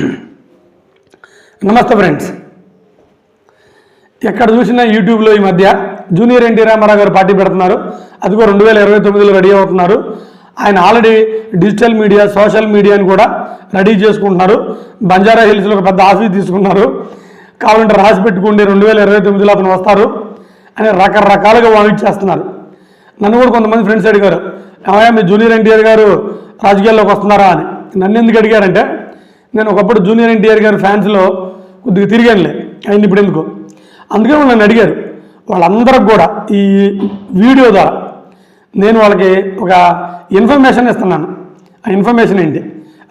నమస్తే ఫ్రెండ్స్. ఎక్కడ చూసినా యూట్యూబ్లో ఈ మధ్య జూనియర్ ఎన్టీ రామారావు గారు పార్టీ పెడుతున్నారు. అది కూడా రెండు వేల ఇరవై తొమ్మిదిలో రెడీ అవుతున్నారు. ఆయన ఆల్రెడీ డిజిటల్ మీడియా సోషల్ మీడియాని కూడా రెడీ చేసుకుంటున్నారు. బంజారా హిల్స్లో ఒక పెద్ద ఆఫీస్ తీసుకున్నారు. కావాలంటే రాసి పెట్టుకుంటే రెండు వేల ఇరవై తొమ్మిదిలో అతను వస్తారు అని రకరకాలుగా వామిట్ చేస్తున్నారు. నన్ను కూడా కొంతమంది ఫ్రెండ్స్ అడిగారు ఏమయ్యా మీ జూనియర్ ఎన్టీఆర్ గారు రాజకీయాల్లోకి వస్తున్నారా? అని. నన్ను ఎందుకు అడిగారంటే నేను ఒకప్పుడు జూనియర్ ఎన్టీఆర్ గారి ఫ్యాన్స్లో కొద్దిగా తిరిగానులే. అయింది ఇప్పుడు ఎందుకు? అందుకే వాళ్ళు నన్ను అడిగారు. వాళ్ళందరికి కూడా ఈ వీడియో ద్వారా నేను వాళ్ళకి ఒక ఇన్ఫర్మేషన్ ఇస్తున్నాను. ఆ ఇన్ఫర్మేషన్ ఏంటి?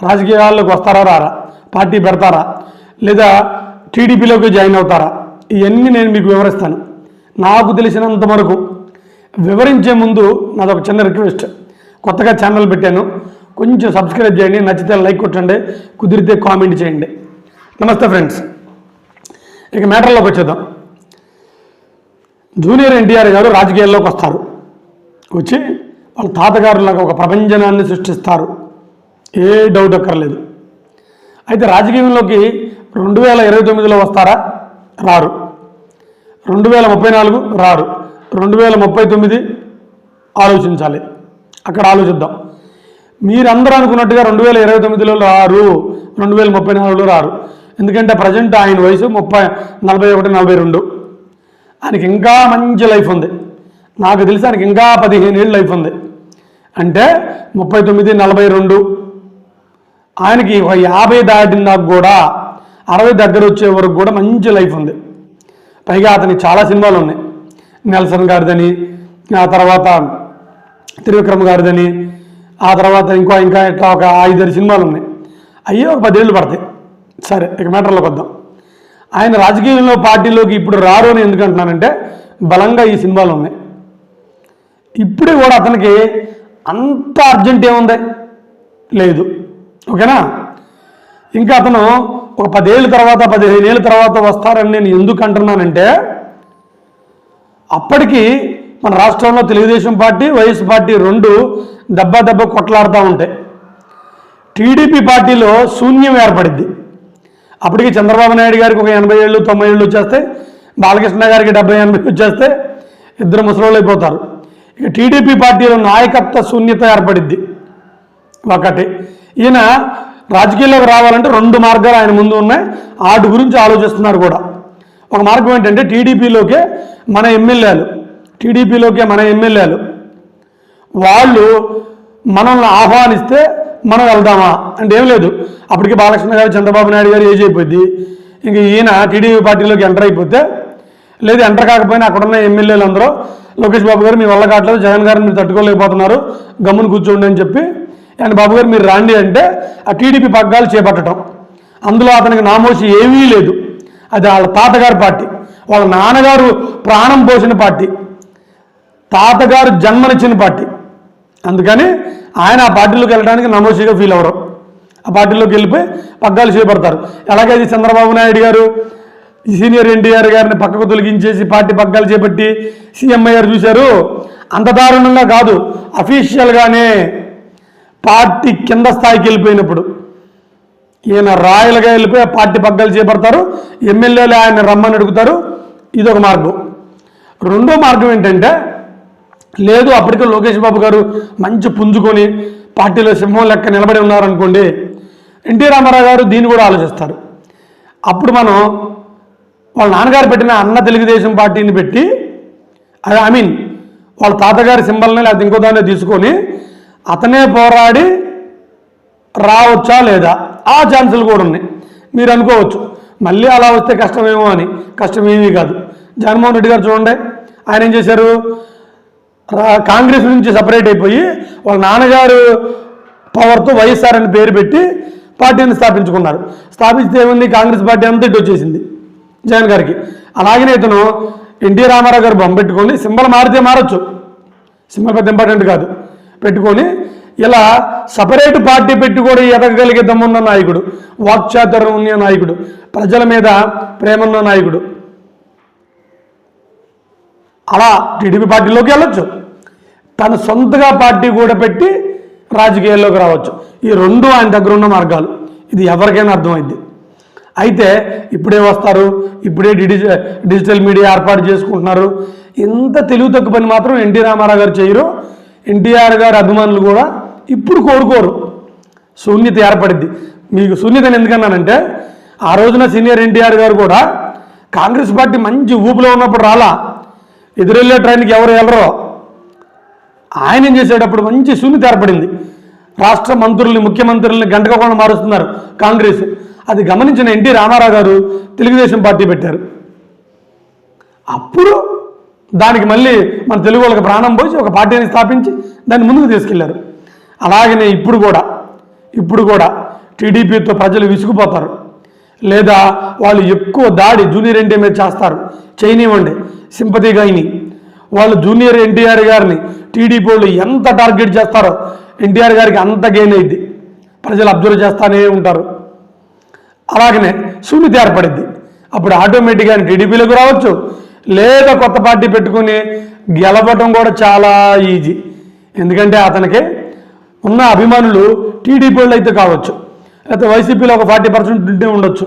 రాజకీయాల్లోకి వస్తారా రారా? పార్టీ పెడతారా? లేదా టీడీపీలోకి జాయిన్ అవుతారా? ఇవన్నీ నేను మీకు వివరిస్తాను. నాకు తెలిసినంత వరకు వివరించే ముందు నాది ఒక చిన్న రిక్వెస్ట్. కొత్తగా ఛానల్ పెట్టాను. కొంచెం సబ్స్క్రైబ్ చేయండి నచ్చితే లైక్ కొట్టండి కుదిరితే కామెంట్ చేయండి. నమస్తే ఫ్రెండ్స్ ఇక మ్యాటర్లోకి వచ్చేద్దాం. జూనియర్ ఎన్టీఆర్ గారు రాజకీయాల్లోకి వస్తారు. వచ్చి వాళ్ళ తాతగారులాగా ఒక ప్రపంచనాన్ని సృష్టిస్తారు. ఏ డౌట్ అక్కర్లేదు. అయితే రాజకీయంలోకి రెండు వేల ఇరవై తొమ్మిదిలో వస్తారా? రారు. రెండు వేల ముప్పై నాలుగు రారు. రెండు వేల ముప్పై తొమ్మిది ఆలోచించాలి. అక్కడ ఆలోచిద్దాం. మీరందరూ అనుకున్నట్టుగా రెండు వేల ఇరవై తొమ్మిదిలో రారు. రెండు వేల ముప్పై నాలుగులో రారు. ఎందుకంటే ప్రజెంట్ ఆయన వయసు ముప్పై నలభై ఒకటి నలభై రెండు. ఆయనకి ఇంకా మంచి లైఫ్ ఉంది. నాకు తెలిసి ఆయనకి ఇంకా పదిహేను ఏళ్ళు లైఫ్ ఉంది. అంటే ముప్పై తొమ్మిది నలభై రెండు. ఆయనకి ఒక యాభై దాటిన దాకా కూడా అరవై దగ్గర వచ్చే వరకు కూడా మంచి లైఫ్ ఉంది. పైగా అతనికి చాలా సినిమాలు ఉన్నాయి. నెల్సన్ గారిదని ఆ తర్వాత త్రివిక్రమ్ గారిదని ఆ తర్వాత ఇంకో ఇంకా ఇట్లా ఒక ఐదారు సినిమాలు ఉన్నాయి. అయ్యే ఒక పదేళ్ళు పడతాయి. సరే ఇక మ్యాటర్లోకి వద్దాం. ఆయన రాజకీయంలో పార్టీలోకి ఇప్పుడు రారు అని ఎందుకు అంటున్నానంటే బలంగా ఈ సినిమాలు ఉన్నాయి. ఇప్పుడే కూడా అతనికి అంత అర్జెంట్ ఏముంది? లేదు. ఓకేనా? ఇంకా అతను ఒక పదేళ్ళ తర్వాత పదిహేను ఏళ్ళ తర్వాత వస్తారని నేను ఎందుకు అంటున్నానంటే అప్పటికి మన రాష్ట్రంలో తెలుగుదేశం పార్టీ వైఎస్ పార్టీ రెండు దెబ్బ దెబ్బ కొట్లాడుతూ ఉంటాయి టీడీపీ పార్టీలో శూన్యం ఏర్పడింది అప్పటికి చంద్రబాబు నాయుడు గారికి ఒక ఎనభై ఏళ్ళు తొంభై ఏళ్ళు వచ్చేస్తే బాలకృష్ణ గారికి డెబ్బై ఎనభై వచ్చేస్తే ఇద్దరు ముసలోళ్ళు అయిపోతారు. ఇక టీడీపీ పార్టీలో నాయకత్వ శూన్యత ఏర్పడిద్ది. ఒకటి. ఈయన రాజకీయాల్లోకి రావాలంటే రెండు మార్గాలు ఆయన ముందు ఉన్నాయి. వాటి గురించి ఆలోచిస్తున్నారు కూడా. ఒక మార్గం ఏంటంటే టీడీపీలోకే మన ఎమ్మెల్యేలు టీడీపీలోకే మన ఎమ్మెల్యేలు వాళ్ళు మనల్ని ఆహ్వానిస్తే మనం వెళ్దామా? అంటే ఏం లేదు. అప్పటికి బాలకృష్ణ గారు చంద్రబాబు నాయుడు గారు ఏజ్ అయిపోద్ది ఇంక ఈయన టీడీపీ పార్టీలోకి ఎంటర్ అయిపోతే లేదు ఎంటర్ కాకపోయినా అక్కడున్న ఎమ్మెల్యేలు అందరూ లోకేష్ బాబు గారు మీ వల్ల కావట్లేదు జగన్ గారు మీరు తట్టుకోలేకపోతున్నారు గమ్మును కూర్చోండి అని చెప్పి అండ్ బాబు గారు మీరు రాండి అంటే ఆ టీడీపీ పగ్గాలు చేపట్టడం. అందులో అతనికి నామోషి ఏమీ లేదు. అది వాళ్ళ తాతగారి పార్టీ. వాళ్ళ నాన్నగారు ప్రాణం పోసిన పార్టీ. తాతగారు జన్మనిచ్చిన పార్టీ. అందుకని ఆయన ఆ పార్టీలోకి వెళ్ళడానికి నమోషిగా ఫీల్ అవ్వరు. ఆ పార్టీలోకి వెళ్ళిపోయి పగ్గాలు చేపడతారు. ఎలాగైతే చంద్రబాబు నాయుడు గారు ఈ సీనియర్ ఎన్టీఆర్ గారిని పక్కకు తొలగించేసి పార్టీ పగ్గాలు చేపట్టి సీఎంఐఆర్ చూశారు. అంత దారుణంగా కాదు. అఫీషియల్గానే పార్టీ కింద స్థాయికి వెళ్ళిపోయినప్పుడు ఈయన రాయలుగా వెళ్ళిపోయి ఆ పార్టీ పగ్గాలు చేపడతారు. ఎమ్మెల్యేలు ఆయన రమ్మని అడుగుతారు. ఇదొక మార్గం. రెండో మార్గం ఏంటంటే లేదు అప్పటికే లోకేష్ బాబు గారు మంచి పుంజుకొని పార్టీలో సింహం లెక్క నిలబడి ఉన్నారనుకోండి ఎన్టీ రామారావు గారు దీన్ని కూడా ఆలోచిస్తారు. అప్పుడు మనం వాళ్ళ నాన్నగారు పెట్టిన అన్న తెలుగుదేశం పార్టీని పెట్టి అది ఐ మీన్ వాళ్ళ తాతగారి సింబల్ని లేకపోతే ఇంకో దాన్ని తీసుకొని అతనే పోరాడి రావచ్చా లేదా? ఆ ఛాన్సులు కూడా ఉన్నాయి. మీరు అనుకోవచ్చు మళ్ళీ అలా వస్తే కష్టమేమో అని. కష్టమేమీ కాదు. జగన్మోహన్ రెడ్డి గారు చూడండి ఆయన ఏం చేశారు? కాంగ్రెస్ నుంచి సపరేట్ అయిపోయి వాళ్ళ నాన్నగారు పవర్తో వైఎస్ఆర్ అని పేరు పెట్టి పార్టీని స్థాపించుకున్నారు. స్థాపిస్తే ఏముంది? కాంగ్రెస్ పార్టీ అంతా ఇటు వచ్చేసింది జగన్ గారికి. అలాగనే ఇతను ఎన్టీ రామారావు గారు బొమ్మ పెట్టుకొని సింబల్ మారితే మారచ్చు. సింబల్ పెద్ద ఇంపార్టెంట్ కాదు. పెట్టుకొని ఇలా సపరేట్ పార్టీ పెట్టి కూడా ఎదగగలిగే దమ్మున్న నాయకుడు వాక్చాతుర్యం ఉన్న నాయకుడు ప్రజల మీద ప్రేమన్న నాయకుడు. అలా టీడీపీ పార్టీలోకి వెళ్ళొచ్చు. తన సొంతగా పార్టీ కూడా పెట్టి రాజకీయాల్లోకి రావచ్చు. ఈ రెండు ఆయన దగ్గర ఉన్న మార్గాలు. ఇది ఎవరికైనా అర్థమైంది అయితే ఇప్పుడే వస్తారు ఇప్పుడే డిజిటల్ మీడియా ఏర్పాటు చేసుకుంటున్నారు. ఇంత తెలివి తక్కువ పని మాత్రం ఎన్టీ రామారావు గారు చేయరు. ఎన్టీఆర్ గారి అభిమానులు కూడా ఇప్పుడు కోరుకోరు. శూన్యత ఏర్పడింది మీకు శూన్యతను ఎందుకన్నానంటే ఆ రోజున సీనియర్ ఎన్టీఆర్ గారు కూడా కాంగ్రెస్ పార్టీ మంచి ఊపులో ఉన్నప్పుడు రాలా. ఎదురెళ్ళే ట్రైన్కి ఎవరు వెళ్ళరో ఆయన ఏం చేసేటప్పుడు మంచి శూన్యత ఏర్పడింది. రాష్ట్ర మంత్రుల్ని ముఖ్యమంత్రుల్ని గంటకోకుండా మారుస్తున్నారు కాంగ్రెస్. అది గమనించిన ఎన్టీ రామారావు గారు తెలుగుదేశం పార్టీ పెట్టారు. అప్పుడు దానికి మళ్ళీ మన తెలుగు వాళ్ళకి ప్రాణం పోసి ఒక పార్టీని స్థాపించి దాన్ని ముందుకు తీసుకెళ్ళారు. అలాగనే ఇప్పుడు కూడా ఇప్పుడు కూడా టీడీపీతో ప్రజలు విసుగుపోతారు. లేదా వాళ్ళు ఎక్కువ దాడి జూనియర్ ఎన్టీ మీద చేస్తారు. చేయనివ్వండి. సింపతి అయినాయి వాళ్ళు జూనియర్ ఎన్టీఆర్ గారిని టీడీపీ వాళ్ళు ఎంత టార్గెట్ చేస్తారో ఎన్టీఆర్ గారికి అంత గెయిన్ అయింది ప్రజలు అబ్జర్వ్ చేస్తానే ఉంటారు. అలాగనే సున్నిత ఏర్పడింది అప్పుడు ఆటోమేటిక్గా ఆయన టీడీపీలోకి రావచ్చు. లేదా కొత్త పార్టీ పెట్టుకుని గెలవటం కూడా చాలా ఈజీ ఎందుకంటే అతనికి ఉన్న అభిమానులు టీడీపీ వాళ్ళు అయితే కావచ్చు. లేకపోతే వైసీపీలో ఒక ఫార్టీ పర్సెంట్ ఉంటే ఉండొచ్చు.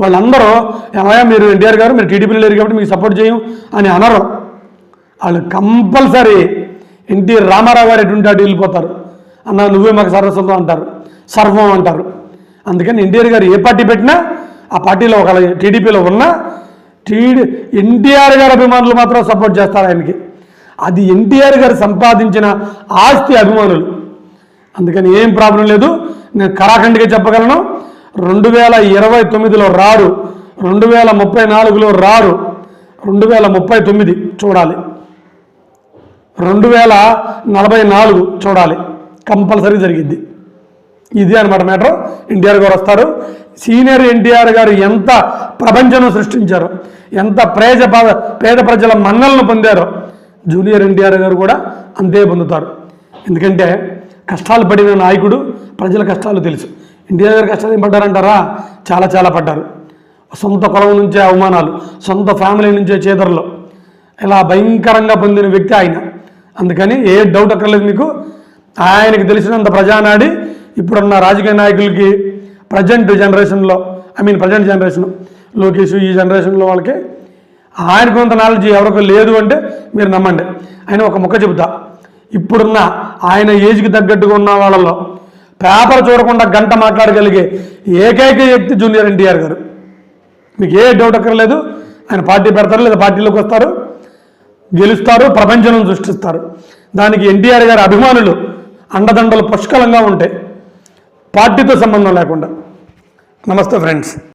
వాళ్ళందరూ ఏమయ్యా మీరు ఎన్టీఆర్ గారు మీరు టీడీపీలో లేరు కాబట్టి మీకు సపోర్ట్ చేయం అని అనరు. వాళ్ళు కంపల్సరీ ఎన్టీ రామారావు గారు ఎటువంటి అటు వెళ్ళిపోతారు. అన్న నువ్వే మాకు సర్వస్వం అంటారు. సర్వం అంటారు. అందుకని ఎన్టీఆర్ గారు ఏ పార్టీ పెట్టినా ఆ పార్టీలో ఒక టీడీపీలో ఉన్నా టీడీ ఎన్టీఆర్ గారి అభిమానులు మాత్రం సపోర్ట్ చేస్తారు ఆయనకి. అది ఎన్టీఆర్ గారు సంపాదించిన ఆస్తి అభిమానులు. అందుకని ఏం ప్రాబ్లం లేదు. నేను కరాఖండిగా చెప్పగలను. రెండు వేల ఇరవై తొమ్మిదిలో రారు రెండు. వేల ముప్పై నాలుగులో రారు రెండు. వేల ముప్పై తొమ్మిది చూడాలి. రెండు వేల నలభై నాలుగు చూడాలి. కంపల్సరీ జరిగిద్ది. ఇది అనమాట మ్యాటర్. ఎన్టీఆర్ గారు వస్తారు. సీనియర్ ఎన్టీఆర్ గారు ఎంత ప్రపంచం సృష్టించారు ఎంత ప్రేజ పేద ప్రజల మన్నలను పొందారో జూనియర్ ఎన్టీఆర్ గారు కూడా అంతే పొందుతారు. ఎందుకంటే కష్టాలు పడిన నాయకుడు ప్రజల కష్టాలు తెలుసు. ఎన్టీఆర్ గారు కష్టాలు ఏం పడ్డారంటారా? చాలా చాలా పడ్డారు. సొంత కులం నుంచే అవమానాలు సొంత ఫ్యామిలీ నుంచే చేదరలు. ఇలా భయంకరంగా పొందిన వ్యక్తి ఆయన. అందుకని ఏ డౌట్ అక్కర్లేదు మీకు. ఆయనకి తెలిసినంత ప్రజానాడి ఇప్పుడున్న రాజకీయ నాయకులకి ప్రజెంట్ జనరేషన్లో I mean present generation Lokesh ఈ జనరేషన్లో వాళ్ళకి ఆయనకున్నంత నాలెడ్జ్ ఎవరికి లేదు అంటే మీరు నమ్మండి. ఆయన ఒక ముక్క చెబుతా ఇప్పుడున్న ఆయన ఏజ్కి తగ్గట్టుగా ఉన్న వాళ్ళలో పేపర్ చూడకుండా గంట మాట్లాడగలిగే ఏకైక వ్యక్తి జూనియర్ ఎన్టీఆర్ గారు. మీకు ఏ డౌట్ అక్కర్లేదు ఆయన పార్టీ పెడతారు లేదా పార్టీలోకి వస్తారు. గెలుస్తారు ప్రపంచం సృష్టిస్తారు. దానికి ఎన్టీఆర్ గారి అభిమానులు అండదండలు పుష్కలంగా ఉంటాయి. పార్టీతో సంబంధం లేకుండా. నమస్తే ఫ్రెండ్స్.